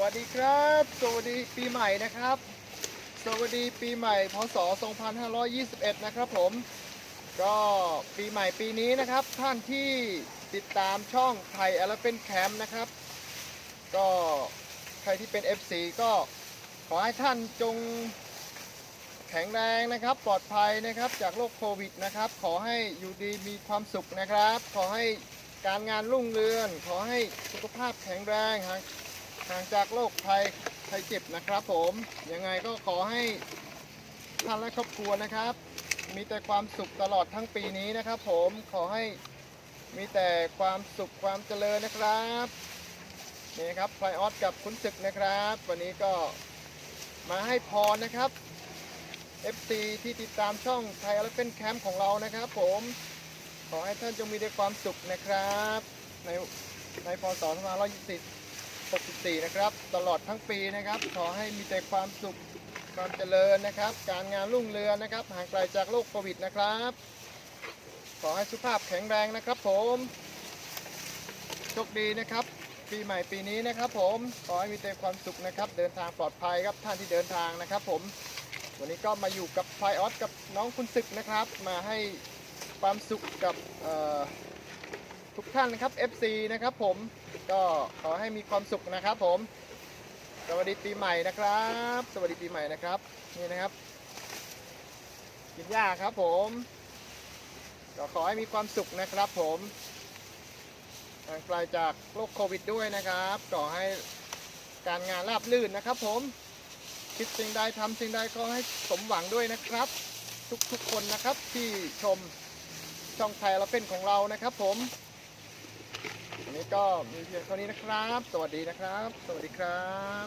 วัสดีครับ สวัสดีปีใหม่นะครับ สวัสดีปีใหม่พศ 2521 นะครับผม ก็ปีใหม่ปีนี้นะครับ ท่านที่ติดตามช่องไทยอลเป็นแคมป์นะครับ ก็ใครที่เป็น FC ก็ขอให้ท่านจงแข็งแรงนะครับ ปลอดภัยนะครับจากโรคโควิดนะครับ ขอให้อยู่ดีมีความสุขนะครับ ขอให้การงานรุ่งเรืองขอให้สุขภาพแข็งแรงห่าง ห่างจากโรคภัยภัยเจ็บนะครับผมยังไงก็ขอให้ท่านและครอบครัวนะครับ มีแต่ความสุขตลอดทั้งปีนี้นะครับ ผมขอให้มีแต่ความสุขความเจริญนะครับนี่ครับไฟออสกับคุณศึกนะครับ วันนี้ก็มาให้พรนะครับ FC ที่ติดตามช่องไทยอลเป็นแคมป์ของเรานะครับ ผมขอให้ท่านจงมีแต่ความสุขนะครับ ในในพศ 2564 นะครับ ตลอดทั้งปีนะครับ ขอให้มีแต่ความสุขความเจริญนะครับ การงานรุ่งเรืองนะครับ ห่างไกลจากโรคโควิดนะครับ ขอให้สุขภาพแข็งแรงนะครับ ผมโชคดีนะครับ ปีใหม่ปีนี้นะครับ ผมขอให้มีแต่ความสุขนะครับ เดินทางปลอดภัยครับท่านที่เดินทางนะครับ ผม วันนี้ก็มาอยู่กับไฟออสกับน้องคุณศึกนะครับ มาให้ความสุขกับเอ่อ ท่านนะครับ FC นะครับผมก็ขอให้มีความสุขนะครับผม สวัสดีปีใหม่นะครับ สวัสดีปีใหม่นะครับนี่นะครับ กินหญ้าครับผมก็ขอให้มีความสุขนะครับผมห่างไกลจากโรคโควิดด้วยนะครับขอให้การงานราบรื่นนะครับ ผมคิดสิ่งใดทำสิ่งใดก็ให้สมหวังด้วยนะครับ ทุกๆคนนะครับที่ชมช่องไทยเราเป็นของเรานะครับ ผม ก็มีเพียงเท่านี้นะครับ สวัสดีนะครับ สวัสดีครับ